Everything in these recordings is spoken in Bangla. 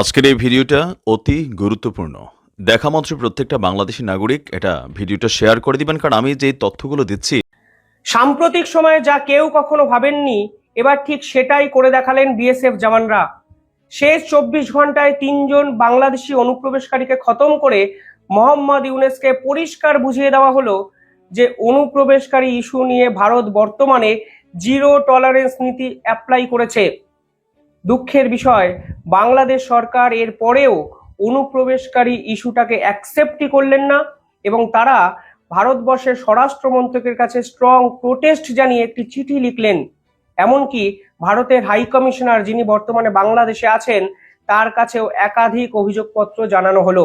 আজকের এই ভিডিওটা অতি গুরুত্বপূর্ণ। দেখা মাত্র প্রত্যেকটা বাংলাদেশি নাগরিক এটা ভিডিওটা শেয়ার করে দিবেন, কারণ আমি যে তথ্যগুলো দিচ্ছি। সাম্প্রতিক সময়ে যা কেউ কখনো ভাবেননি, এবার ঠিক সেটাই করে দেখালেন বিএসএফ জওয়ানরা। শেষ চব্বিশ ঘন্টায় তিনজন বাংলাদেশি অনুপ্রবেশকারীকে খতম করে মোহাম্মদ ইউনেসকে পরিষ্কার বুঝিয়ে দেওয়া হলো যে অনুপ্রবেশকারী ইস্যু নিয়ে ভারত বর্তমানে জিরো টলারেন্স নীতি অ্যাপ্লাই করেছে। দুঃখের বিষয়, বাংলাদেশ সরকার এর পরেও অনুপ্রবেশকারী ইস্যুটাকে অ্যাকসেপ্টই করলেন না এবং তারা ভারতবর্ষের স্বরাষ্ট্র মন্ত্রকের কাছে স্ট্রং প্রোটেস্ট জানিয়ে একটি চিঠি লিখলেন। এমনকি ভারতের হাই কমিশনার যিনি বর্তমানে বাংলাদেশে আছেন, তার কাছেও একাধিক অভিযোগপত্র জানানো হলো।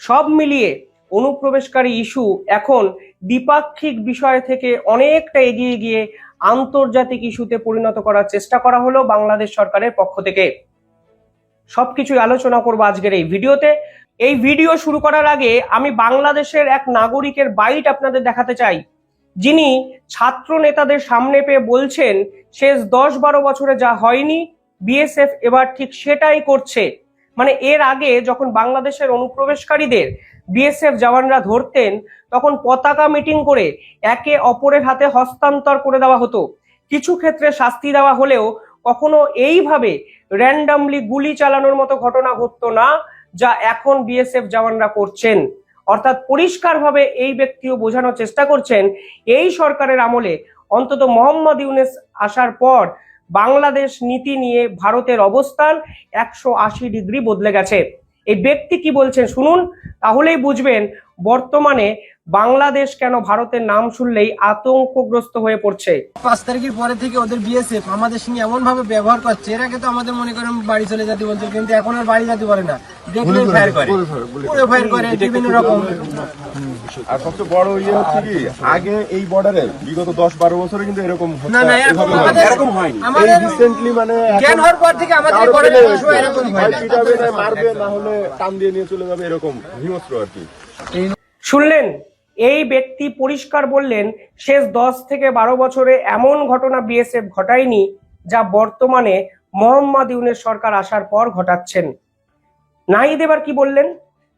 সব মিলিয়ে অনুপ্রবেশকারী ইস্যু এখন দ্বিপাক্ষিক বিষয় থেকে অনেকটা এগিয়ে গিয়ে আন্তর্জাতিক ইস্যুতে পরিণত করার চেষ্টা করা হলো বাংলাদেশ সরকারের পক্ষ থেকে। সবকিছুই আলোচনা করব আজকের এই ভিডিওতে। এই ভিডিও শুরু করার আগে আমি বাংলাদেশের এক নাগরিকের বাইট আপনাদের দেখাতে চাই। যিনি ছাত্র নেতাদের সামনে পেয়ে বলছেন, শেষ দশ বারো বছরে যা হয়নি বিএসএফ এবার ঠিক সেটাই করছে। মানে এর আগে যখন বাংলাদেশের অনুপ্রবেশকারীদের বিএসএফ জওয়ানরা ধরতেন, তখন পতাকা মিটিং করে একে অপরের হাতে হস্তান্তর করে দেওয়া হতো। কিছু ক্ষেত্রে শাস্তি দেওয়া হলেও কখনো এইভাবে র্যান্ডামলি গুলি চালানোর মতো ঘটনা ঘটতো না যা এখন বিএসএফ জওয়ানরা করছেন। অর্থাৎ পরিষ্কারভাবে এই ব্যক্তিও বোঝানোর চেষ্টা করছেন, এই সরকারের আমলে অন্তত মোহাম্মদ ইউনেস আসার পর বাংলাদেশ নীতি নিয়ে ভারতের অবস্থান একশো আশি ডিগ্রি বদলে গেছে। এই ব্যক্তি কি বলছেন শুনুন, তাহলেই বুঝবেন বর্তমানে বাংলাদেশ কেন ভারতের নাম শুনলেই আতঙ্কগ্রস্ত হয়ে পড়ছে? পাঁচ তারিখের পরে থেকে ওদের বিএসএফ আমাদের সঙ্গে এমন ভাবে ব্যবহার করছে এর আগে তো আমাদের মনে করেন বাড়ি চলে যেতে বলছে কিন্তু এখন আর বাড়ি যেতে পারে না। দেখলে ফায়ার করে। পুরো ফায়ার করে বিভিন্ন রকম। আর সবচেয়ে বড় ইয়ে হচ্ছে কি আগে এই বর্ডারে বিগত দশ বারো বছরে কিন্তু এরকম না না হয়নি। আমাদের রিসেন্টলি মানে জ্ঞান হওয়ার পর থেকে আমাদের কারও বড় পেলে সময় এরকম হয় পিটাবে না মারবে না হলে টান দিয়ে নিয়ে চলে যাবে এরকম হিংস্র আর কি। শুনলেন? এই ব্যক্তি পরিষ্কার বললেন, শেষ দশ থেকে বারো বছরে এমন ঘটনা বিএসএফ ঘটায়নি, যা বর্তমানে মোহাম্মদ ইউনের সরকার আসার পর ঘটাচ্ছেন। নাহিদ এবার কি বললেন?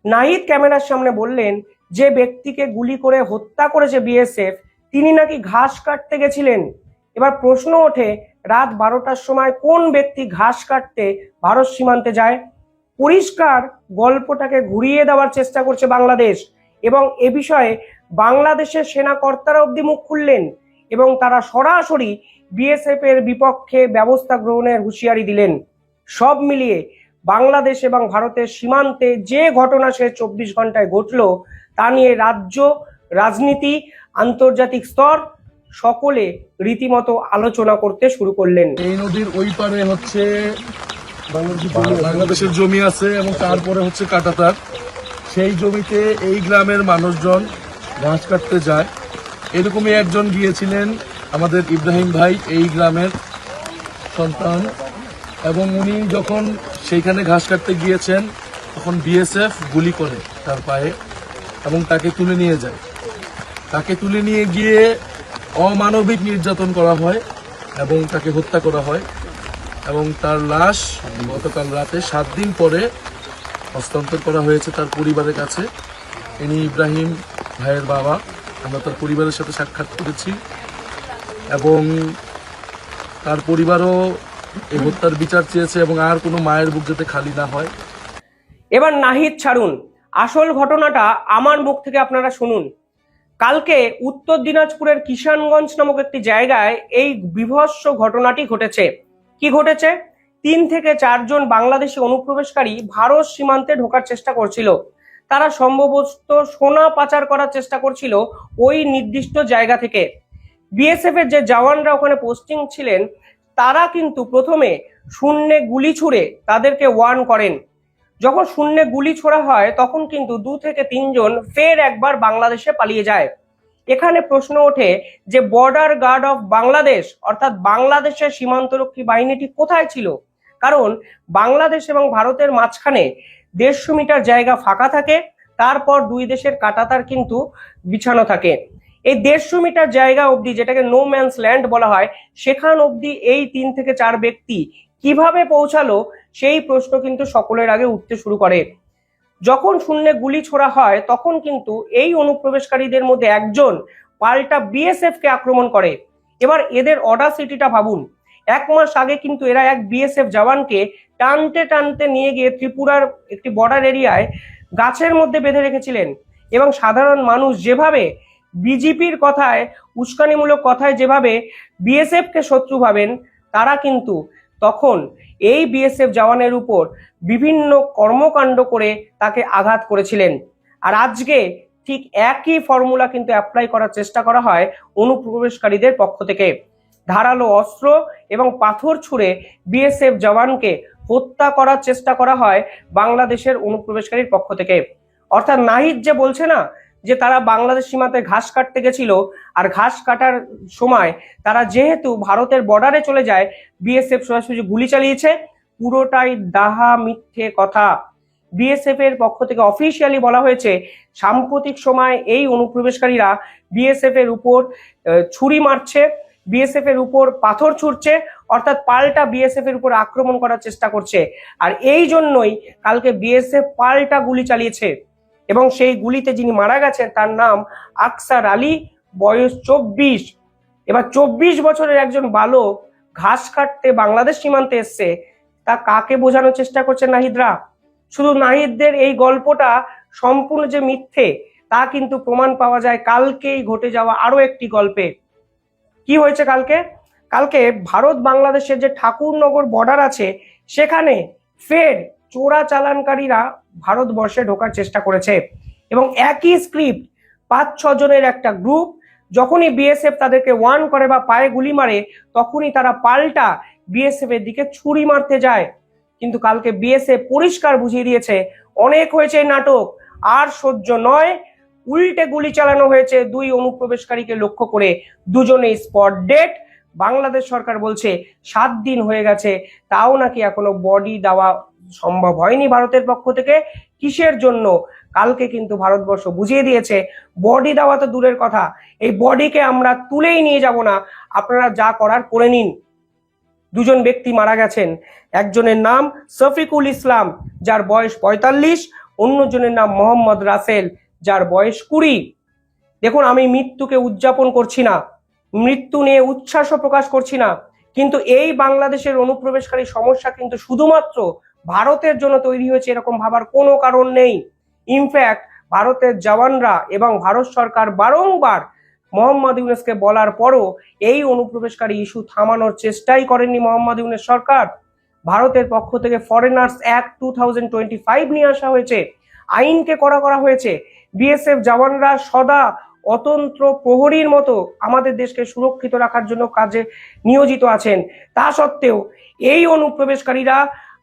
নাহিদ ক্যামেরার সামনে বললেন, যে ব্যক্তিকে গুলি করে হত্যা করেছে বিএসএফ, তিনি নাকি ঘাস কাটতে গেছিলেন? এবার প্রশ্ন ওঠে, রাত বারোটার সময় কোন ব্যক্তি ঘাস কাটতে ভারত সীমান্তে যায়? পরিষ্কার গল্পটাকে ঘুরিয়ে দেওয়ার চেষ্টা করছে বাংলাদেশ। এবং এ বিষয়ে বাংলাদেশের সেনা কর্তারা অব্দি মুখ খুললেন এবং তারা সরাসরি বিএসএফ এর বিপক্ষে ব্যবস্থা গ্রহণের হুঁশিয়ারি দিলেন। সব মিলিয়ে বাংলাদেশ এবং ভারতের সীমান্তে যে ঘটনা সে চব্বিশ ঘন্টায় ঘটল, তা নিয়ে রাজ্য, রাজনীতি, আন্তর্জাতিক স্তর সকলে রীতিমতো আলোচনা করতে শুরু করলেন। এই নদীর ওই পারে হচ্ছে বাংলাদেশের জমি আছে এবং তারপরে হচ্ছে কাটাতার। সেই জমিতে এই গ্রামের মানুষজন ঘাস কাটতে যায়। এরকমই একজন গিয়েছিলেন আমাদের ইব্রাহিম ভাই, এই গ্রামের সন্তান। এবং উনি যখন সেইখানে ঘাস কাটতে গিয়েছেন, তখন বিএসএফ গুলি করে তার পায়ে এবং তাকে তুলে নিয়ে যায়। তাকে তুলে নিয়ে গিয়ে অমানবিক নির্যাতন করা হয় এবং তাকে হত্যা করা হয়। এবং তার লাশ গতকাল রাতে সাত দিন পরে হস্তান্তর করা হয়েছে তার পরিবারের কাছে। ইনি ইব্রাহিম ভাইয়ের বাবা। আমরা তার পরিবারের সাথে সাক্ষাৎ করেছি। এবং তার পরিবারও এই হত্যার বিচার চেয়েছে এবং আর কোনো মায়ের বুক যাতে খালি না হয়। এবার নাহিদ ছাড়ুন। আসল ঘটনাটা আমার মুখ থেকে আপনারা শুনুন। কালকে উত্তর দিনাজপুরের কিষানগঞ্জ নামক একটি জায়গায় এই বিভৎস ঘটনাটি ঘটেছে। কি ঘটেছে? তিন থেকে চারজন বাংলাদেশি অনুপ্রবেশকারী ভারত সীমান্তে ঢোকার চেষ্টা করছিল। তারা সম্ভবত সোনা পাচার করার চেষ্টা করছিল ওই নির্দিষ্ট জায়গা থেকে। বিএসএফ এর যে জওয়ানরা ওখানে পোস্টিং ছিলেন, তারা কিন্তু প্রথমে শূন্যে গুলি ছুড়ে তাদেরকে ওয়ার্ন করেন। যখন শূন্যে গুলি ছোড়া হয়, তখন কিন্তু দু থেকে তিনজন ফের একবার বাংলাদেশে পালিয়ে যায়। এখানে প্রশ্ন ওঠে যে বর্ডার গার্ড অফ বাংলাদেশ অর্থাৎ বাংলাদেশের সীমান্তরক্ষী বাহিনীটি কোথায় ছিল? কারণ বাংলাদেশ এবং ভারতের মাঝখানে দেড়শো মিটার জায়গা ফাঁকা থাকে, তারপর দুই দেশের কাটাতার কিন্তু বিছানো থাকে। এই দেড়শো মিটার জায়গা অবধি যেটাকে নো ম্যানস ল্যান্ড বলা হয়, সেখান অবধি এই তিন থেকে চার ব্যক্তি কীভাবে পৌঁছালো সেই প্রশ্ন কিন্তু সকলের আগে উঠতে শুরু করে। যখন শূন্যে গুলি ছোড়া হয়, তখন কিন্তু এই অনুপ্রবেশকারীদের মধ্যে একজন পাল্টা বিএসএফ কে আক্রমণ করে। এবার এদের অডাসিটিটা ভাবুন। এক মাস আগে কিন্তু এরা এক বিএসএফ জওয়ানকে টানতে টানতে নিয়ে গিয়ে ত্রিপুরার একটি বর্ডার এরিয়ায় গাছের মধ্যে বেঁধে রেখেছিলেন। এবং সাধারণ মানুষ যেভাবে বিজেপির কথায়, উস্কানিমূলক কথায় যেভাবে বিএসএফ কে শত্রু ভাবেন, তারা কিন্তু তখন এই বিএসএফ জওয়ানের উপর বিভিন্ন কর্মকাণ্ড করে তাকে আঘাত করেছিলেন। আর আজকে ঠিক একই ফর্মুলা কিন্তু অ্যাপ্লাই করার চেষ্টা করা হয় অনুপ্রবেশকারীদের পক্ষ থেকে। ধারালো অস্ত্র এবং পাথর ছুঁড়ে বিএসএফ জওয়ানকে হত্যা করার চেষ্টা করা হয় বাংলাদেশের অনুপ্রবেশকারীর পক্ষ থেকে। অর্থাৎ নাহিদ যে বলছে না যে তারা বাংলাদেশ সীমাতে ঘাস কাটতে গেছিল, আর ঘাস কাটার সময় তারা যেহেতু ভারতের বর্ডারে চলে যায়, বিএসএফ সরাসরি গুলি চালিয়েছে। পুরোটাই দাহা মিথ্যে কথা। বিএসএফ এর পক্ষ থেকে অফিসিয়ালি বলা হয়েছে, সাম্প্রতিক সময় এই অনুপ্রবেশকারীরা বিএসএফ এর উপর ছুরি মারছে। বিএসএফ এর উপর পাথর ছুটছে অর্থাৎ পাল্টা বিএসএফ এর উপর আক্রমণ করার চেষ্টা করছে। আর এই জন্যই কালকে বিএসএফ পাল্টা গুলি চালিয়েছে। এবং সেই গুলিতে যিনি মারা গেছেন, তার নাম আকসার আলী, বয়স চব্বিশ। এবার চব্বিশ বছরের একজন বালক ঘাস কাটতে বাংলাদেশ সীমান্তে এসছে, তা কাকে বোঝানোর চেষ্টা করছে নাহিদরা? শুধু নাহিদদের এই গল্পটা সম্পূর্ণ যে মিথ্যে, তা কিন্তু প্রমাণ পাওয়া যায় কালকেই ঘটে যাওয়া আরও একটি গল্পে। কি হয়েছে কালকে? কালকে ভারত বাংলাদেশের যে ঠাকুরনগর বর্ডার আছে, সেখানে ফের চোরা চালানকারীরা ভারতবর্ষে ঢোকার চেষ্টা করেছে। এবং একই স্ক্রিপ্ট পাঁচ, ছ জনের একটা গ্রুপ যখনই বিএসএফ তাদেরকে ওয়ান করে বা পায়ে গুলি মারে, তখনই তারা পাল্টা বিএসএফ এর দিকে ছুরি মারতে যায়। কিন্তু কালকে বিএসএফ পরিষ্কার বুঝিয়ে দিয়েছে, অনেক হয়েছে নাটক, আর সহ্য নয়। উল্টে গুলি চালানো হয়েছে দুই অনুপ্রবেশকারীকে লক্ষ্য করে দুজনেই স্পট ডেট। বাংলাদেশ সরকার বলছে সাত দিন হয়ে গেছে, তাও নাকি এখনও বডি দেওয়া সম্ভব হয়নি ভারতের পক্ষ থেকে। কিসের জন্য? কালকে কিন্তু ভারতবর্ষ বুঝিয়ে দিয়েছে, বডি দেওয়া তো দূরের কথা, এই বডিকে আমরা তুলেই নিয়ে যাব না। আপনারা যা করার করে নিন। দুজন ব্যক্তি মারা গেছেন, একজনের নাম শফিকুল ইসলাম, যার বয়স পঁয়তাল্লিশ, অন্যজনের নাম মোহাম্মদ রাসেল। যার বয়স কুড়ি। দেখুন, আমি মৃত্যুকে উদযাপন করছি না, মৃত্যু নিয়ে উচ্ছ্বাসও প্রকাশ করছি না, কিন্তু এই বাংলাদেশের অনুপ্রবেশকারী সমস্যা কিন্তু শুধুমাত্র ভারতের জন্য তৈরি হয়েছে এরকম ভাবার কোনো কারণ নেই। ইনফ্যাক্ট ভারতের জওয়ানরা এবং ভারত সরকার বারংবার মোহাম্মদ ইউনেসকে বলার পরও এই অনুপ্রবেশকারী ইস্যু থামানোর চেষ্টাই করেননি মোহাম্মদ ইউনেস সরকার। ভারতের পক্ষ থেকে foreigners act two thousand twenty five নিয়ে আসা হয়েছে, আইনকে করা করা হয়েছে বিএসএফ জওয়ানরা সদা অতন্ত্র প্রহরীর মতো আমাদের দেশকে সুরক্ষিত রাখার জন্য কাজে নিয়োজিত আছেন। তা সত্ত্বেও এই অনুপ্রবেশকারীরা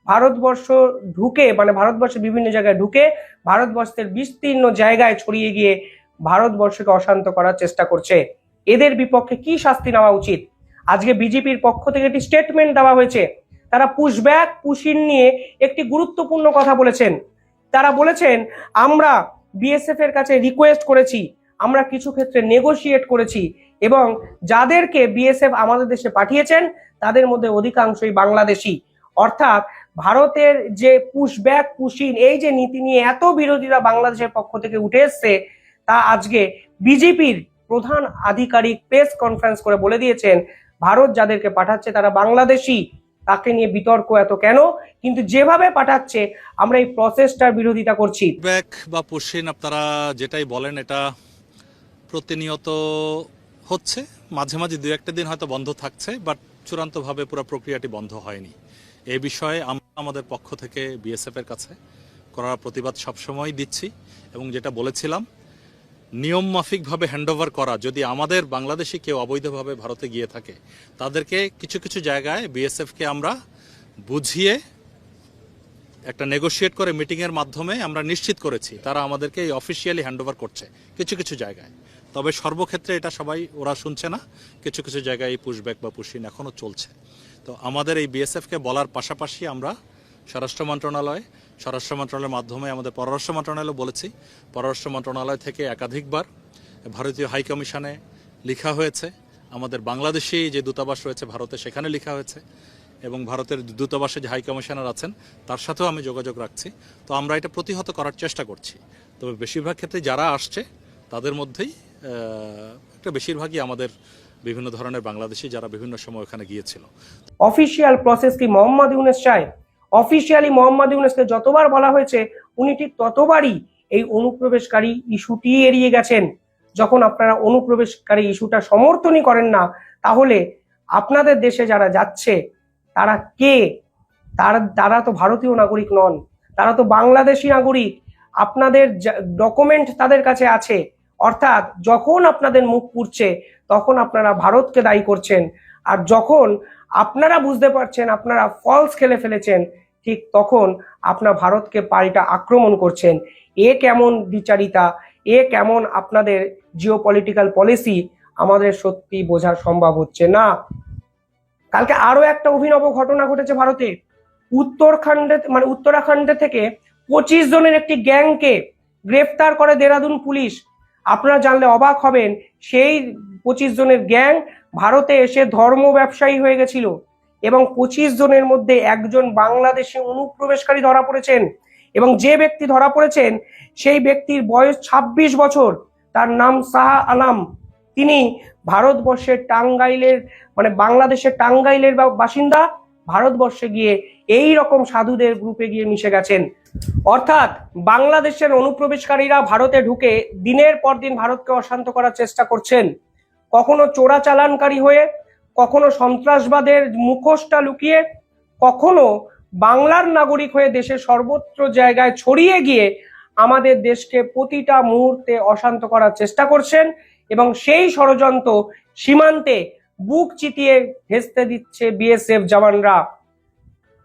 ভারতবর্ষ ঢুকে মানে ভারতবর্ষের বিভিন্ন জায়গায় ঢুকে ভারতবর্ষের বিস্তীর্ণ জায়গায় ছড়িয়ে গিয়ে ভারতবর্ষকে অশান্ত করার চেষ্টা করছে। এদের বিপক্ষে কি শাস্তি নেওয়া উচিত? আজকে বিজেপির পক্ষ থেকে একটি স্টেটমেন্ট দেওয়া হয়েছে। তারা পুশব্যাক পুশিন নিয়ে একটি গুরুত্বপূর্ণ কথা বলেছেন। তারা বলেছেন, আমরা বিএসএফ এর কাছে রিকোয়েস্ট করেছি, আমরা কিছু ক্ষেত্রে নেগোশিয়েট করেছি এবং যাদেরকে বিএসএফ আমাদের দেশে পাঠিয়েছেন, তাদের মধ্যে অধিকাংশই বাংলাদেশি। অর্থাৎ ভারতের যে পুশব্যাক পুশিন এই যে নীতি নিয়ে এত বিরোধীরা বাংলাদেশের পক্ষ থেকে উঠে এসছে, তা আজকে বিজেপির প্রধান আধিকারিক প্রেস কনফারেন্স করে বলে দিয়েছেন, ভারত যাদেরকে পাঠাচ্ছে তারা বাংলাদেশি। তাকে নিয়ে বিতর্ক এত কেন? কিন্তু যেভাবে পাঠাচ্ছে, আমরা এই প্রসেসটার বিরোধিতা করছি। ব্যাক বা পুশিন আপনারা যেটাই বলেন, এটা প্রতিনিয়ত হচ্ছে। মাঝে মাঝে দু একটা দিন হয়তো বন্ধ থাকছে বাট চূড়ান্তভাবে পুরো প্রক্রিয়াটি বন্ধ হয়নি। এ বিষয়ে আমরা আমাদের পক্ষ থেকে বিএসএফ এর কাছে করার প্রতিবাদ সবসময় দিচ্ছি এবং যেটা বলেছিলাম নিয়ম মাফিকভাবে হ্যান্ডওভার করা, যদি আমাদের বাংলাদেশি কেউ অবৈধভাবে ভারতে গিয়ে থাকে, তাদেরকে কিছু কিছু জায়গায় বিএসএফকে আমরা বুঝিয়ে একটা নেগোশিয়েট করে মিটিংয়ের মাধ্যমে আমরা নিশ্চিত করেছি, তারা আমাদেরকে এই অফিসিয়ালি হ্যান্ডওভার করছে, কিছু কিছু জায়গায়। তবে সর্বক্ষেত্রে এটা সবাই, ওরা শুনছে না, কিছু কিছু জায়গায় এই পুশব্যাক বা পুশিন এখনও চলছে। তো আমাদের এই বিএসএফকে বলার পাশাপাশি আমরা স্বরাষ্ট্র মন্ত্রণালয় স্বরাষ্ট্র মন্ত্রণালয়ের মাধ্যমে আমাদের পররাষ্ট্র মন্ত্রণালয় বলেছি। পররাষ্ট্র মন্ত্রণালয় থেকে একাধিকবার ভারতীয় হাই কমিশনে লেখা হয়েছে। আমাদের বাংলাদেশি যে দূতাবাস রয়েছে, ভারতে সেখানে লেখা হয়েছে এবং ভারতের দূতাবাসে যে হাই কমিশনার আছেন, তার সাথেও আমি যোগাযোগ রাখছি। তো আমরা এটা প্রতিহত করার চেষ্টা করছি। তবে বেশিরভাগ ক্ষেত্রে যারা আসছে, তাদের মধ্যেই একটা বেশিরভাগই আমাদের বিভিন্ন ধরনের বাংলাদেশি যারা বিভিন্ন সময় ওখানে গিয়েছিল। অফিসিয়াল প্রসেস কি মোহাম্মদ ইউনেস চায় অফিসিয়ালি মোহাম্মদ ইউনেসকে যতবার বলা হয়েছে, উনি ঠিক ততবারই এই অনুপ্রবেশকারী ইস্যুটি এড়িয়ে গেছেন। যখন আপনারা অনুপ্রবেশকারী ইস্যুটা সমর্থনই করেন না, তাহলে আপনাদের দেশে যারা যাচ্ছে, তারা কে? তারা তারা তো ভারতীয় নাগরিক নন, তারা তো বাংলাদেশি নাগরিক। আপনাদের ডকুমেন্ট তাদের কাছে আছে। অর্থাৎ যখন আপনাদের মুখ পুড়ছে, তখন আপনারা ভারতকে দায়ী করছেন। আর যখন আপনারা বুঝতে পারছেন, আপনারা ফলস খেলে ফেলেছেন, ঠিক তখন আপনার ভারতকে পাল্টা আক্রমণ করছেন। এ কেমন বিচারিতা, এ কেমন আপনাদের জিও পলিটিক্যাল পলিসি আমাদের সত্যি বোঝা সম্ভব হচ্ছে না। কালকে আরও একটা অভিনব ঘটনা ঘটেছে ভারতে। উত্তরাখণ্ডে মানে উত্তরাখণ্ডে থেকে পঁচিশ জনের একটি গ্যাংকে গ্রেফতার করে দেরাদুন পুলিশ। আপনারা জানলে অবাক হবেন, সেই পঁচিশ জনের গ্যাং ভারতে এসে ধর্ম ব্যবসায়ী হয়ে গেছিল এবং পঁচিশ জনের মধ্যে একজন বাংলাদেশি অনুপ্রবেশকারী ধরা পড়েছেন এবং যে ব্যক্তি ধরা পড়েছেন সেই ব্যক্তির বয়স ২৬ বছর, তার নাম সাহা আলাম তিনি ভারতবর্ষের টাঙ্গাইলের মানে বাংলাদেশের টাঙ্গাইলের বাসিন্দা, ভারতবর্ষে গিয়ে এই রকম সাধুদের গ্রুপে গিয়ে মিশে গেছেন। অর্থাৎ বাংলাদেশের অনুপ্রবেশকারীরা ভারতে ঢুকে দিনের পর দিন ভারতকে অশান্ত করার চেষ্টা করছেন। কখনো চোরাচালানকারী হয়ে, কখনো সন্ত্রাসবাদের মুখোশটা লুকিয়ে, কখনো বাংলার নাগরিক হয়ে দেশের সর্বত্র জায়গায় ছড়িয়ে গিয়ে আমাদের দেশকে প্রতিটা মুহূর্তে অশান্ত করার চেষ্টা করছেন এবং সেই ষড়যন্ত্র সীমান্তে বুক চিতিয়ে ভেস্তে দিচ্ছে বিএসএফ জওয়ানরা।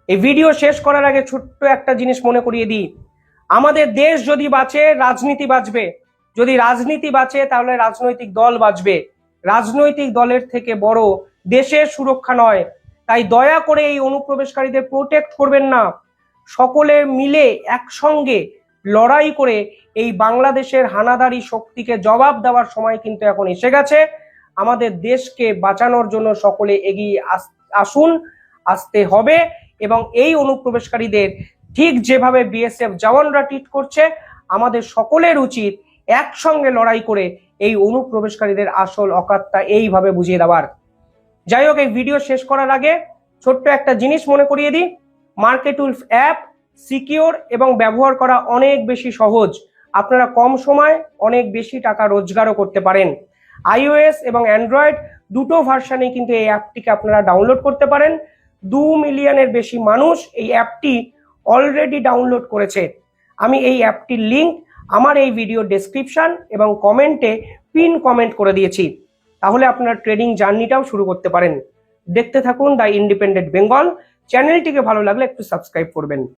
এই ভিডিও শেষ করার আগে ছোট্ট একটা জিনিস মনে করিয়ে দিই। আমাদের দেশ যদি বাঁচে, রাজনীতি বাঁচবে। যদি রাজনীতি বাঁচে, তাহলে রাজনৈতিক দল বাঁচবে। রাজনৈতিক দলের থেকে বড় দেশের সুরক্ষা নয়। তাই দয়া করে এই অনুপ্রবেশকারীদের প্রোটেক্ট করবেন না। সকলে মিলে একসঙ্গে লড়াই করে এই বাংলাদেশের হানাদারি শক্তিকে জবাব দেওয়ার সময় কিন্তু এখন এসে গেছে। আমাদের দেশকে বাঁচানোর জন্য সকলে এগিয়ে আস- আসুন, আসতে হবে এবং এই অনুপ্রবেশকারীদের ঠিক যেভাবে বিএসএফ জওয়ানরা ট্রিট করছে, আমাদের সকলের উচিত একসঙ্গে লড়াই করে এই অনুপ্রবেশকারীদের আসল অকাত্তা এইভাবে বুঝিয়ে দেওয়ার। যাই হোক, এই ভিডিও শেষ করার আগে ছোট্ট একটা জিনিস মনে করিয়ে দিই। মার্কেটুলফ অ্যাপ সিকিওর এবং ব্যবহার করা অনেক বেশি সহজ। আপনারা কম সময় অনেক বেশি টাকা রোজগারও করতে পারেন। আইওএস এবং অ্যান্ড্রয়েড দুটো ভার্সানে কিন্তু এই অ্যাপটিকে আপনারা ডাউনলোড করতে পারেন। দু মিলিয়নের বেশি মানুষ এই অ্যাপটি অলরেডি ডাউনলোড করেছে। আমি এই অ্যাপটির লিংক আমার এই ভিডিও ডেসক্রিপশন এবং কমেন্টে পিন কমেন্ট করে দিয়েছি। তাহলে আপনার ট্রেডিং জার্নিটাও শুরু করতে পারেন। দেখতে থাকুন দ্য ইন্ডিপেন্ডেন্ট বেঙ্গল চ্যানেলটিকে ভালো লাগলে একটু সাবস্ক্রাইব করবেন।